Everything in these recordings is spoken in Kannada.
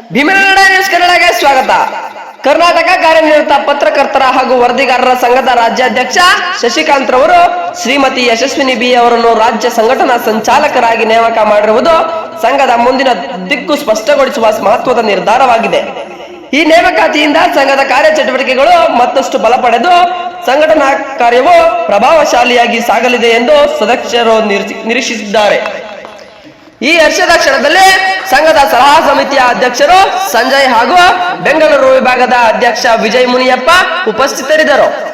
ಭೀಮನಗಡ ನ್ಯೂಸ್ ಕನ್ನಡಗೆ ಸ್ವಾಗತ. ಕರ್ನಾಟಕ ಕಾರ್ಯನಿರತ ಪತ್ರಕರ್ತರ ಹಾಗೂ ವರದಿಗಾರರ ಸಂಘದ ರಾಜ್ಯಾಧ್ಯಕ್ಷ ಶಶಿಕಾಂತ್ ರವರು, ಶ್ರೀಮತಿ ಯಶಸ್ವಿನಿ ಬಿ ಅವರನ್ನು ರಾಜ್ಯ ಸಂಘಟನಾ ಸಂಚಾಲಕರಾಗಿ ನೇಮಕ ಮಾಡಿರುವುದು ಸಂಘದ ಮುಂದಿನ ದಿಕ್ಕು ಸ್ಪಷ್ಟಗೊಳಿಸುವ ಮಹತ್ವದ ನಿರ್ಧಾರವಾಗಿದೆ. ಈ ನೇಮಕಾತಿಯಿಂದ ಸಂಘದ ಕಾರ್ಯಚಟುವಟಿಕೆಗಳು ಮತ್ತಷ್ಟು ಬಲ ಪಡೆದು ಸಂಘಟನಾ ಕಾರ್ಯವು ಪ್ರಭಾವಶಾಲಿಯಾಗಿ ಸಾಗಲಿದೆ ಎಂದು ಸದಸ್ಯರು ನಿರೀಕ್ಷಿ- ನಿರೀಕ್ಷಿಸಿದ್ದಾರೆ. ಈ ಹರ್ಷದ ಕ್ಷಣದಲ್ಲಿ ಸಂಘದ ಸಲಹಾ ಸಮಿತಿಯ ಅಧ್ಯಕ್ಷರು ಸಂಜಯ್ ಹಾಗೂ ಬೆಂಗಳೂರು ವಿಭಾಗದ ಅಧ್ಯಕ್ಷ ವಿಜಯ್ ಮುನಿಯಪ್ಪ ಉಪಸ್ಥಿತರಿದ್ದರು.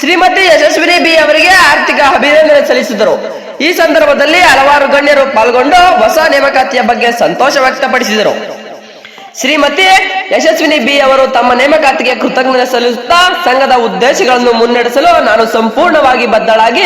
ಶ್ರೀಮತಿ ಯಶಸ್ವಿನಿ ಬಿ ಅವರಿಗೆ ಆರ್ಥಿಕ ಅಭಿನಂದನೆ ಸಲ್ಲಿಸಿದರು. ಈ ಸಂದರ್ಭದಲ್ಲಿ ಹಲವಾರು ಗಣ್ಯರು ಪಾಲ್ಗೊಂಡು ಹೊಸ ನೇಮಕಾತಿಯ ಬಗ್ಗೆ ಸಂತೋಷ ವ್ಯಕ್ತಪಡಿಸಿದರು. ಶ್ರೀಮತಿ ಯಶಸ್ವಿನಿ ಬಿ ಅವರು ತಮ್ಮ ನೇಮಕಾತಿಗೆ ಕೃತಜ್ಞತೆ ಸಲ್ಲಿಸುತ್ತಾ ಸಂಘದ ಉದ್ದೇಶಗಳನ್ನು ಮುನ್ನಡೆಸಲು ನಾನು ಸಂಪೂರ್ಣವಾಗಿ ಬದ್ಧಳಾಗಿ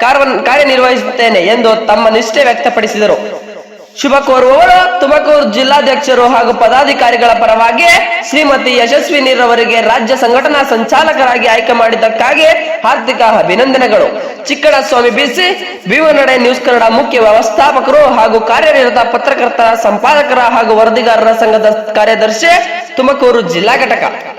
ಕಾರ್ಯ- ಕಾರ್ಯನಿರ್ವಹಿಸುತ್ತೇನೆ ಎಂದು ತಮ್ಮ ನಿಷ್ಠೆ ವ್ಯಕ್ತಪಡಿಸಿದರು. ಶುಭ ಕೋರುವವರು ತುಮಕೂರು ಜಿಲ್ಲಾಧ್ಯಕ್ಷರು ಹಾಗೂ ಪದಾಧಿಕಾರಿಗಳ ಪರವಾಗಿ ಶ್ರೀಮತಿ ಯಶಸ್ವಿನಿರವರಿಗೆ ರಾಜ್ಯ ಸಂಘಟನಾ ಸಂಚಾಲಕರಾಗಿ ಆಯ್ಕೆ ಮಾಡಿದ್ದಕ್ಕಾಗಿ ಹಾರ್ದಿಕ ಅಭಿನಂದನೆಗಳು. ಚಿಕ್ಕಣಸ್ವಾಮಿ ಬಿಸಿ ವಿವನಡೆ ನ್ಯೂಸ್ ಕನ್ನಡ ಮುಖ್ಯ ವ್ಯವಸ್ಥಾಪಕರು ಹಾಗೂ ಕಾರ್ಯನಿರತ ಪತ್ರಕರ್ತರ ಸಂಪಾದಕರ ಹಾಗೂ ವರದಿಗಾರರ ಸಂಘದ ಕಾರ್ಯದರ್ಶಿ ತುಮಕೂರು ಜಿಲ್ಲಾ ಘಟಕ.